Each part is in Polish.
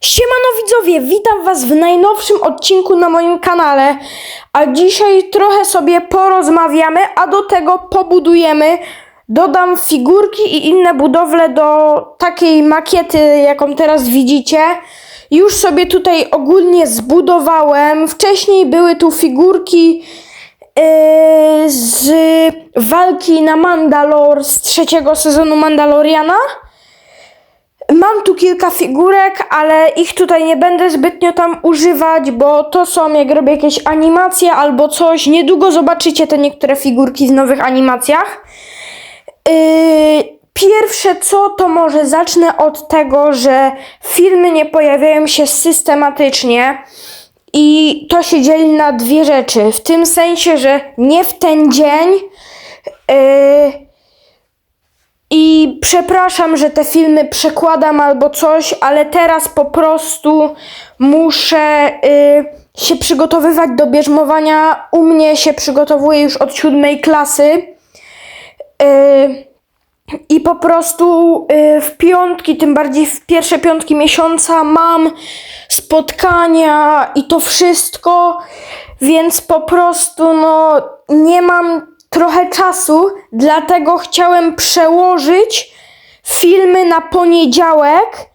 Siemano widzowie, witam was w najnowszym odcinku na moim kanale, a dzisiaj trochę sobie porozmawiamy, a do tego pobudujemy, dodam figurki i inne budowle do takiej makiety, jaką teraz widzicie. Już sobie tutaj ogólnie zbudowałem, wcześniej były tu figurki yy, z walki na Mandalor z trzeciego sezonu Mandaloriana. Mam tu kilka figurek, ale ich tutaj nie będę zbytnio tam używać, bo to są jak robię jakieś animacje albo coś. Niedługo zobaczycie te niektóre figurki w nowych animacjach. Yy, pierwsze co, to może zacznę od tego, że filmy nie pojawiają się systematycznie. I to się dzieli na dwie rzeczy. W tym sensie, że nie w ten dzień. Yy, i przepraszam, że te filmy przekładam albo coś, ale teraz po prostu muszę y, się przygotowywać do bierzmowania. U mnie się przygotowuję już od siódmej klasy. Y, I po prostu y, w piątki, tym bardziej w pierwsze piątki miesiąca mam spotkania i to wszystko, więc po prostu no nie mam trochę czasu, dlatego chciałem przełożyć filmy na poniedziałek.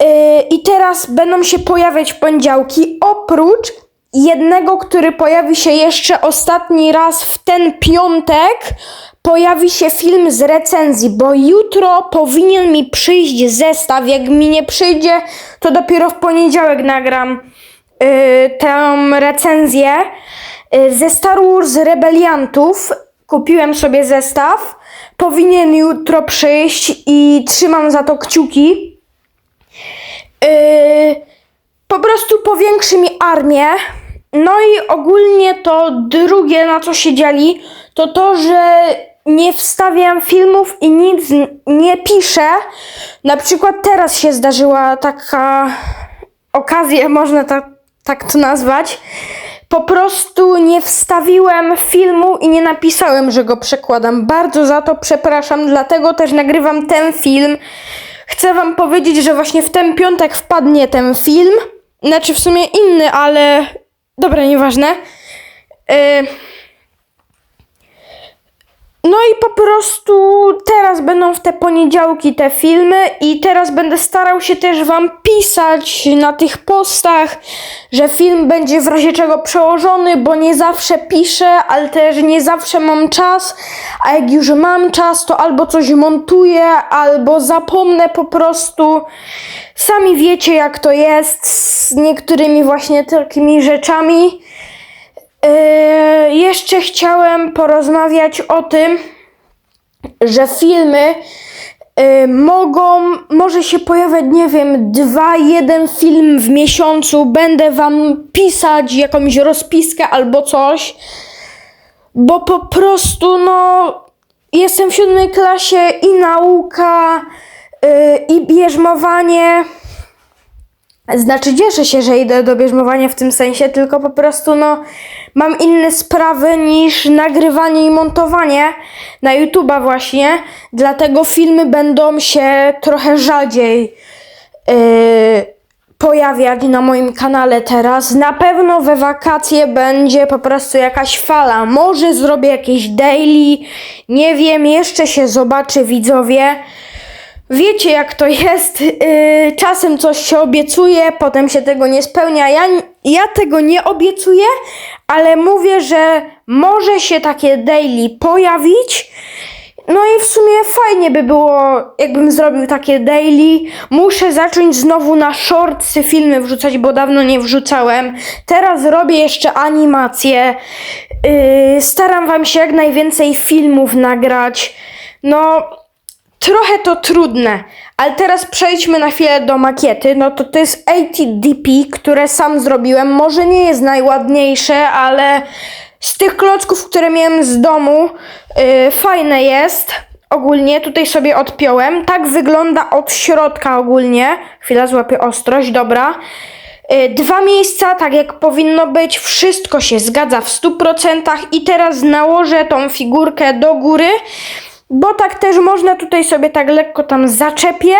Yy, I teraz będą się pojawiać poniedziałki, oprócz jednego, który pojawi się jeszcze ostatni raz w ten piątek. Pojawi się film z recenzji, bo jutro powinien mi przyjść zestaw. Jak mi nie przyjdzie, to dopiero w poniedziałek nagram yy, tę recenzję. Y, Ze Star Wars Rebeliantów kupiłem sobie zestaw. Powinien jutro przyjść i trzymam za to kciuki. Yy, po prostu powiększy mi armię. No i ogólnie to drugie, na co się dzieli, to to, że nie wstawiam filmów i nic nie piszę. Na przykład teraz się zdarzyła taka okazja, można tak, tak to nazwać. Po prostu nie wstawiłem filmu i nie napisałem, że go przekładam. Bardzo za to przepraszam, dlatego też nagrywam ten film. Chcę wam powiedzieć, że właśnie w ten piątek wpadnie ten film. Znaczy w sumie inny, ale dobra, nieważne. Yy... No i po prostu teraz będą w te poniedziałki te filmy i teraz będę starał się też wam pisać na tych postach, że film będzie w razie czego przełożony, bo nie zawsze piszę, ale też nie zawsze mam czas, a jak już mam czas, to albo coś montuję, albo zapomnę po prostu. Sami wiecie jak to jest z niektórymi właśnie takimi rzeczami. Yy, jeszcze chciałem porozmawiać o tym, że filmy yy, mogą, może się pojawiać, nie wiem, dwa, jeden film w miesiącu. Będę wam pisać jakąś rozpiskę albo coś, bo po prostu, no, jestem w siódmej klasie i nauka, yy, i bierzmowanie. Znaczy cieszę się, że idę do bierzmowania w tym sensie, tylko po prostu no mam inne sprawy niż nagrywanie i montowanie na YouTube'a właśnie, dlatego filmy będą się trochę rzadziej yy, pojawiać na moim kanale teraz. Na pewno we wakacje będzie po prostu jakaś fala. Może zrobię jakieś daily, nie wiem, jeszcze się zobaczy widzowie. Wiecie jak to jest, yy, czasem coś się obiecuje, potem się tego nie spełnia. Ja, ja tego nie obiecuję, ale mówię, że może się takie daily pojawić. No i w sumie fajnie by było, jakbym zrobił takie daily. Muszę zacząć znowu na shortsy filmy wrzucać, bo dawno nie wrzucałem. Teraz robię jeszcze animacje. Yy, staram wam się jak najwięcej filmów nagrać. No, trochę to trudne, ale teraz przejdźmy na chwilę do makiety. No to to jest ATDP, które sam zrobiłem. Może nie jest najładniejsze, ale z tych klocków, które miałem z domu, yy, fajne jest. Ogólnie tutaj sobie odpiąłem. Tak wygląda od środka ogólnie. Chwila, złapię ostrość, dobra. Y, Dwa miejsca, tak jak powinno być, wszystko się zgadza w 100% i teraz nałożę tą figurkę do góry, bo tak też można tutaj sobie tak lekko tam zaczepię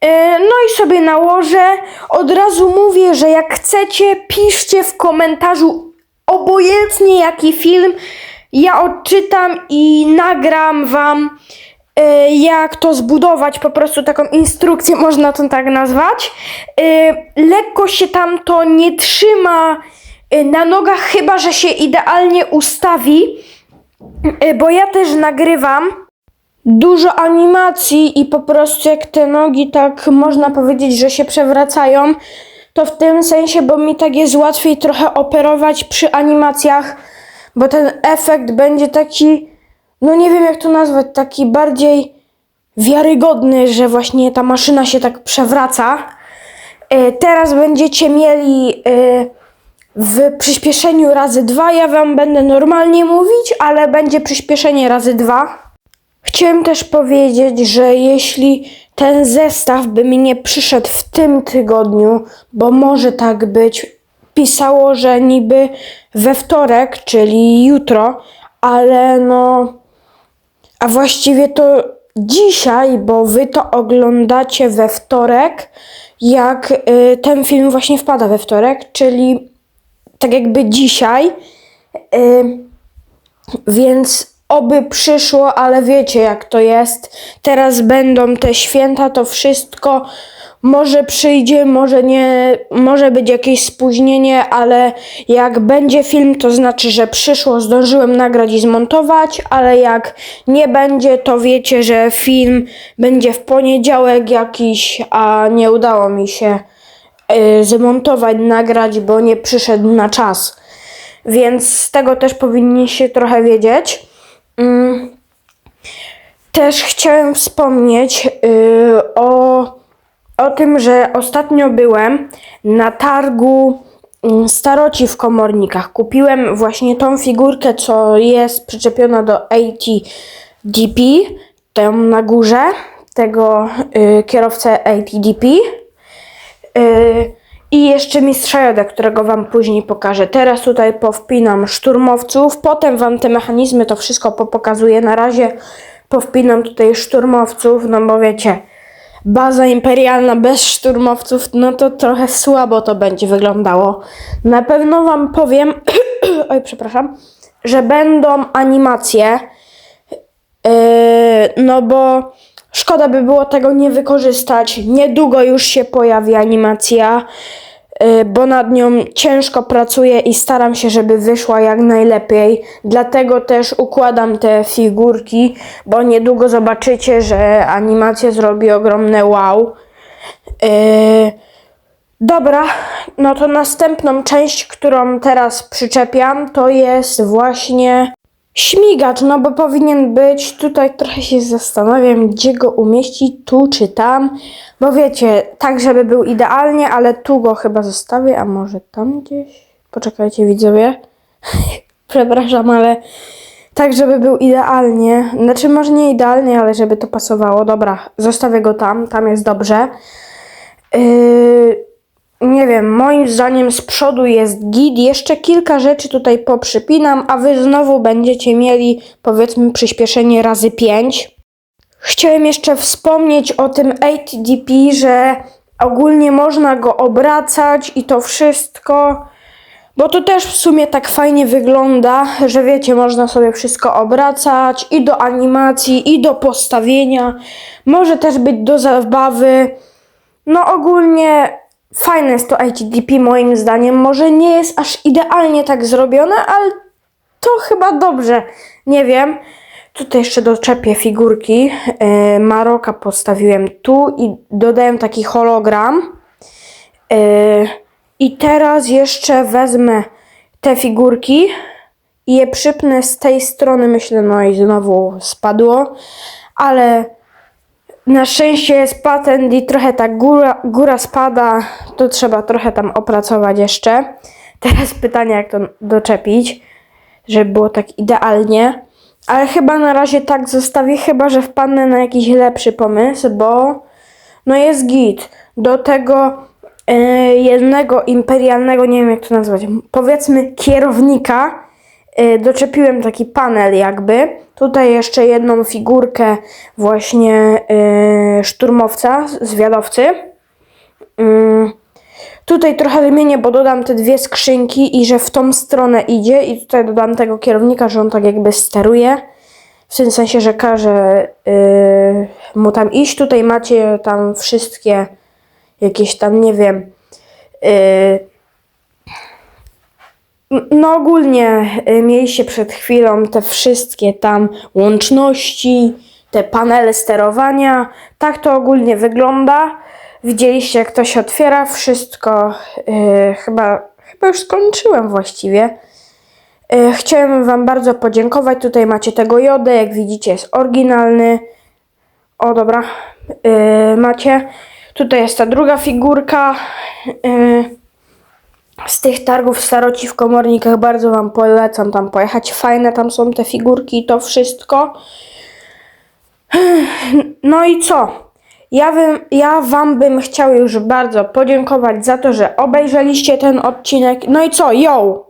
E, No i sobie nałożę. Od razu mówię, że jak chcecie, piszcie w komentarzu obojętnie jaki film. Ja odczytam i nagram wam, e, jak to zbudować, po prostu taką instrukcję można to tak nazwać. E, Lekko się tam to nie trzyma na nogach, chyba że się idealnie ustawi, bo ja też nagrywam dużo animacji i po prostu jak te nogi tak można powiedzieć, że się przewracają, to w tym sensie, bo mi tak jest łatwiej trochę operować przy animacjach, bo ten efekt będzie taki, no nie wiem jak to nazwać, taki bardziej wiarygodny, że właśnie ta maszyna się tak przewraca. E, Teraz będziecie mieli e, w przyspieszeniu razy dwa. Ja wam będę normalnie mówić, ale będzie przyspieszenie razy dwa. Chciałem też powiedzieć, że jeśli ten zestaw by mi nie przyszedł w tym tygodniu, bo może tak być, pisało, że niby we wtorek, czyli jutro, ale no, a właściwie to dzisiaj, bo wy to oglądacie we wtorek, jak y, ten film właśnie wpada we wtorek, czyli tak jakby dzisiaj. Y, więc oby przyszło, ale wiecie jak to jest. Teraz będą te święta, to wszystko może przyjdzie, może nie, może być jakieś spóźnienie, ale jak będzie film, to znaczy, że przyszło, zdążyłem nagrać i zmontować, ale jak nie będzie, to wiecie, że film będzie w poniedziałek jakiś, a nie udało mi się zmontować, nagrać, bo nie przyszedł na czas. Więc z tego też powinniście trochę wiedzieć. Mm. Też chciałem wspomnieć y, o, o tym, że ostatnio byłem na targu mm, staroci w komornikach. Kupiłem właśnie tą figurkę, co jest przyczepiona do ATDP, tam na górze tego y, kierowcę ATDP. Yy, I jeszcze mistrza Joda, którego wam później pokażę. Teraz tutaj powpinam szturmowców, potem wam te mechanizmy, to wszystko popokazuję. Na razie powpinam tutaj szturmowców, no bo wiecie, baza imperialna bez szturmowców, no to trochę słabo to będzie wyglądało. Na pewno wam powiem, oj przepraszam, że będą animacje, Yy, no bo szkoda by było tego nie wykorzystać. Niedługo już się pojawi animacja, yy, bo nad nią ciężko pracuję i staram się, żeby wyszła jak najlepiej. Dlatego też układam te figurki, bo niedługo zobaczycie, że animacja zrobi ogromne wow. Yy, Dobra, no to następną część, którą teraz przyczepiam, to jest właśnie śmigacz, no bo powinien być. Tutaj trochę się zastanawiam, gdzie go umieścić, tu czy tam. Bo wiecie, tak żeby był idealnie, ale tu go chyba zostawię, a może tam gdzieś? Poczekajcie widzowie. Przepraszam, ale tak żeby był idealnie. Znaczy może nie idealnie, ale żeby to pasowało. Dobra, zostawię go tam, tam jest dobrze. Yy, nie wiem, moim zdaniem z przodu jest git. Jeszcze kilka rzeczy tutaj poprzypinam, a wy znowu będziecie mieli powiedzmy przyspieszenie razy 5. Chciałem jeszcze wspomnieć o tym ATDP, że ogólnie można go obracać i to wszystko. Bo to też w sumie tak fajnie wygląda, że wiecie, można sobie wszystko obracać i do animacji, i do postawienia. Może też być do zabawy. No ogólnie fajne jest to HTTP moim zdaniem. Może nie jest aż idealnie tak zrobione, ale to chyba dobrze. Nie wiem. Tutaj jeszcze doczepię figurki. Yy, Maroka postawiłem tu i dodałem taki hologram. Yy, I teraz jeszcze wezmę te figurki i je przypnę z tej strony. Myślę, no i znowu spadło, ale na szczęście jest patent i trochę ta góra, góra spada, to trzeba trochę tam opracować jeszcze. Teraz pytanie, jak to doczepić, żeby było tak idealnie. Ale chyba na razie tak zostawię, chyba że wpadnę na jakiś lepszy pomysł, bo no jest git. Do tego e, jednego imperialnego, nie wiem jak to nazwać, powiedzmy kierownika, doczepiłem taki panel jakby. Tutaj jeszcze jedną figurkę właśnie y, szturmowca, zwiadowcy. Ym, Tutaj trochę zmienię, bo dodam te dwie skrzynki i że w tą stronę idzie i tutaj dodam tego kierownika, że on tak jakby steruje. W tym sensie, że każe yy, mu tam iść. Tutaj macie tam wszystkie jakieś tam, nie wiem, no ogólnie y, mieliście przed chwilą te wszystkie tam łączności, te panele sterowania. Tak to ogólnie wygląda. Widzieliście jak to się otwiera. Wszystko y, chyba, chyba już skończyłem właściwie. Y, Chciałem Wam bardzo podziękować. Tutaj macie tego jodę, jak widzicie jest oryginalny. O dobra, macie. Tutaj jest ta druga figurka. Z tych targów staroci w komornikach bardzo Wam polecam tam pojechać. Fajne tam są te figurki i to wszystko. No i co? Ja, bym, ja Wam bym chciał już bardzo podziękować za to, że obejrzeliście ten odcinek. No i co? Yo!